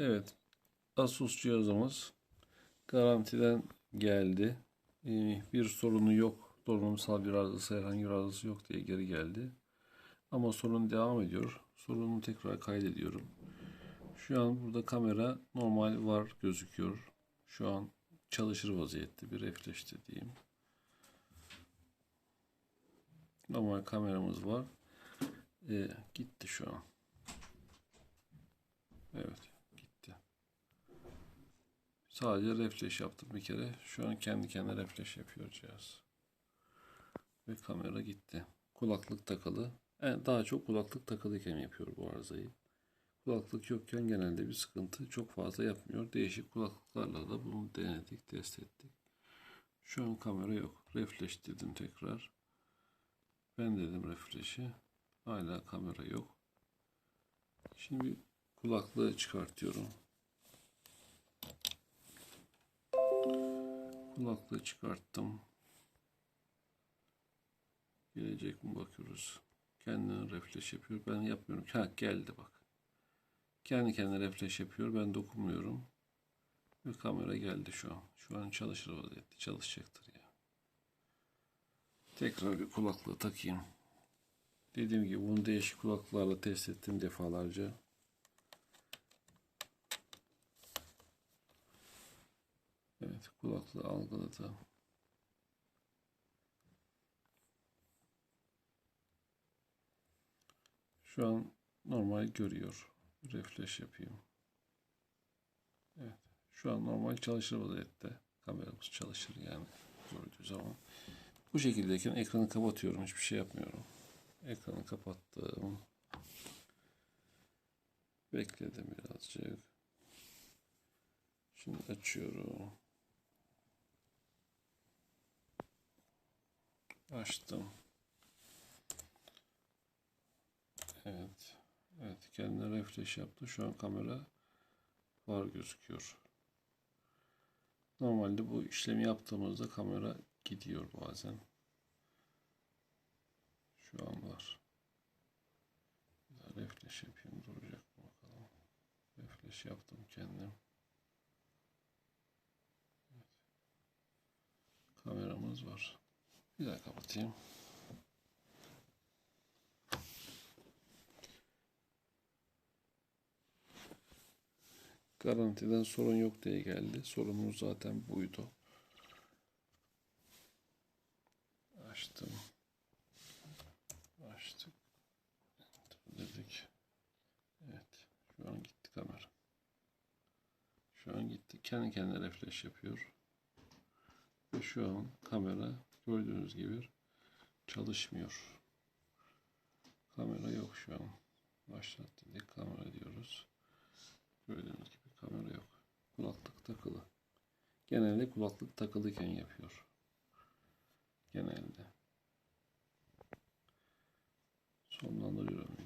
Evet. Asus cihazımız garantiden geldi. Ee, bir sorunu yok. Donanımsal bir arızası, herhangi bir arızası yok diye geri geldi. Ama sorun devam ediyor. Sorunu tekrar kaydediyorum. Şu an burada kamera normal var gözüküyor. Şu an çalışır vaziyette bir refresh dediğim. Normal kameramız var. Ee, gitti şu an. Evet. Sadece refresh yaptım bir kere. Şu an kendi kendine refresh yapıyor cihaz. Ve kamera gitti. Kulaklık takılı. Yani daha çok kulaklık takılıyken yapıyor bu arızayı. Kulaklık yokken genelde bir sıkıntı çok fazla yapmıyor. Değişik kulaklıklarla da bunu denedik, test ettik. Şu an kamera yok. Refresh dedim tekrar. Ben dedim refresh'i. Hala kamera yok. Şimdi kulaklığı çıkartıyorum. Kulaklığı çıkarttım. Gelecek mi bakıyoruz. Kendine refresh yapıyor. Ben yapmıyorum. Ha geldi bak. Kendi kendine refresh yapıyor. Ben dokunmuyorum. Ve kamera geldi şu an. Şu an çalışır vaziyette. Çalışacaktır ya. Tekrar bir kulaklığı takayım. Dediğim gibi bunu değişik kulaklıklarla test ettim defalarca. Evet kulaklığı algıladı. Şu an normal görüyor. Refresh yapayım. Evet. Şu an normal çalışır vaziyette. Kameramız çalışır yani gördüğü zaman. Bu şekildeyken ekranı kapatıyorum. Hiçbir şey yapmıyorum. Ekranı kapattım. Bekledim birazcık. Şimdi açıyorum. Açtım. Evet. Evet kendine refresh yaptı. Şu an kamera var gözüküyor. Normalde bu işlemi yaptığımızda kamera gidiyor bazen. Şu an var. Refresh yapayım duracak mı bakalım. Refresh yaptım kendim. Evet. Kameramız var. Bir daha kapatayım. Garantiden sorun yok diye geldi. Sorunumuz zaten buydu. Açtım. Açtık. Dedik. Evet. Şu an gitti kamera. Şu an gitti. Kendi kendine refresh yapıyor. Ve şu an kamera gördüğünüz gibi çalışmıyor. Kamera yok şu an. Başlat dedik. Kamera diyoruz. Gördüğünüz gibi kamera yok. Kulaklık takılı. Genelde kulaklık takılıyken yapıyor. Genelde. Sonlandırıyorum.